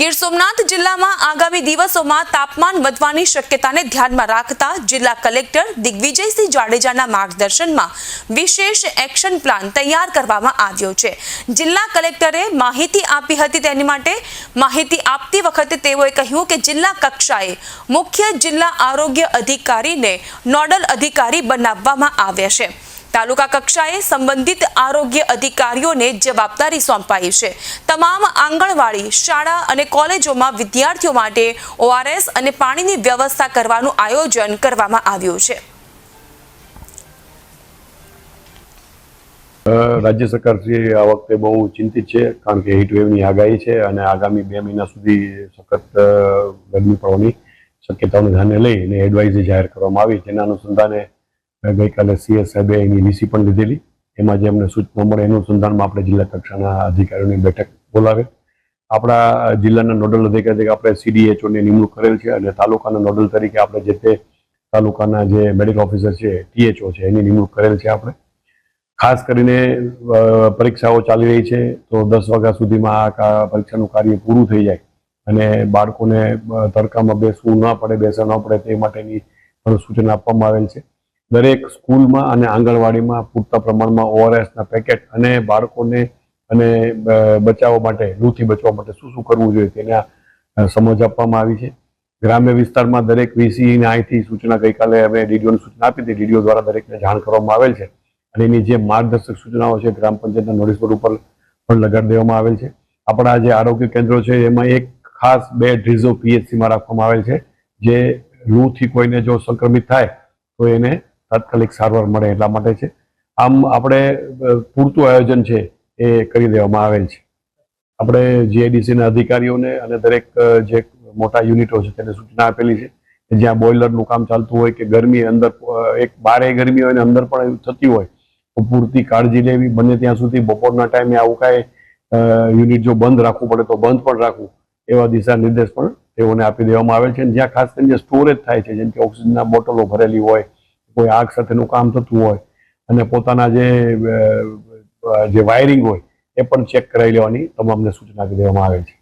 ગીર સોમનાથ જિલ્લામાં આગામી દિવસોમાં તાપમાન વધવાની શક્યતાને ધ્યાનમાં રાખતા જિલ્લા કલેક્ટર દિગ્વિજયસિંહ જાડેજાના માર્ગદર્શનમાં વિશેષ એક્શન પ્લાન તૈયાર કરવામાં આવ્યો છે. જિલ્લા કલેક્ટરે માહિતી આપી હતી તેની માટે માહિતી આપતી વખતે તેઓએ કહ્યું કે જિલ્લા કક્ષાએ મુખ્ય જિલ્લા આરોગ્ય અધિકારીને નોડલ અધિકારી બનાવવામાં આવ્યા છે. તાલુકા કક્ષાએ સંબંધિત આરોગ્ય અધિકારીઓને જવાબદારી સોંપાઈ છે. તમામ આંગણવાડી, શાળા અને કોલેજોમાં વિદ્યાર્થીઓ માટે ઓઆરએસ અને પાણીની વ્યવસ્થા કરવાનું આયોજન કરવામાં આવ્યું છે. રાજ્ય સરકાર શ્રી આ વખતે બહુ ચિંતિત છે, કારણ કે હીટ વેવની આગાહી છે અને આગામી બે મહિના સુધી સખત ગરમી પડવાની શક્યતાઓને ધ્યાને લઈ અને એડવાઇઝરી જાહેર કરવામાં આવી જેના અનુસંધાને ગઈકાલે સીએસ સાહેબે એની વીસી પણ લીધેલી. એમાં જે અમને સૂચના મળે એનું સંધાનમાં આપણે જિલ્લા કક્ષાના અધિકારીઓની બેઠક બોલાવે. આપણા જિલ્લાના નોડલ અધિકારી તરીકે આપણે સીડીએચઓની નિમણૂક કરેલ છે અને તાલુકાના નોડલ તરીકે આપણે જે તે તાલુકાના જે મેડિકલ ઓફિસર છે ટીએચઓ છે, એની નિમણૂક કરેલ છે આપણે. ખાસ કરીને પરીક્ષાઓ ચાલી રહી છે તો દસ વાગ્યા સુધીમાં આ પરીક્ષાનું કાર્ય પૂરું થઈ જાય અને બાળકોને તડકામાં બેસવું ન પડે, બેસવા ન પડે તે માટેની પણ સૂચના આપવામાં આવેલ છે. દરેક સ્કૂલમાં અને આંગણવાડીમાં પૂરતા પ્રમાણમાં ઓઆરએસના પેકેટ અને બાળકોને અને બચાવવા માટે લૂથી બચવા માટે શું શું કરવું જોઈએ તેના સમજ આપવામાં આવી છે. ગ્રામ્ય વિસ્તારમાં દરેક વીસીને અહીંથી સૂચના ગઈકાલે અમે ડીડીઓની સૂચના આપી હતી. ડીડીઓ દ્વારા દરેકને જાણ કરવામાં આવેલ છે. અને એની જે માર્ગદર્શક સૂચનાઓ છે, ગ્રામ પંચાયતના નોટિસ બોર્ડ ઉપર પણ લગાડી દેવામાં આવેલ છે. આપણા જે આરોગ્ય કેન્દ્રો છે, એમાં એક ખાસ બે ડ્રીઝો પીએચસીમાં રાખવામાં આવેલ છે. જે લૂથી કોઈને જો સંક્રમિત થાય, તો એને તાત્કાલિક સારવાર મળે એટલા માટે છે. આમ આપણે પૂરતું આયોજન છે એ કરી દેવામાં આવેલ છે. આપણે જીઆઈડીસીના અધિકારીઓને અને દરેક જે મોટા યુનિટો છે તેને સૂચના આપેલી છે જ્યાં બોઇલરનું કામ ચાલતું હોય કે ગરમી અંદર એક બારે ગરમી હોય ને અંદર પણ થતી હોય, તો પૂરતી કાળજી લેવી, બને ત્યાં સુધી બપોરના ટાઈમે આવું કાંઈ યુનિટ જો બંધ રાખવું પડે તો બંધ પણ રાખવું, એવા દિશા નિર્દેશ પણ તેઓને આપી દેવામાં આવેલ છે. જ્યાં ખાસ કરીને સ્ટોરેજ થાય છે, જેમ કે ઓક્સિજનના બોટલો ભરેલી હોય કોઈ આગ સાથેનું કામ થતું હોય અને પોતાના જે જે વાયરિંગ હોય એ પણ ચેક કરાવી લેવાની તમામને સૂચના દેવામાં આવે છે.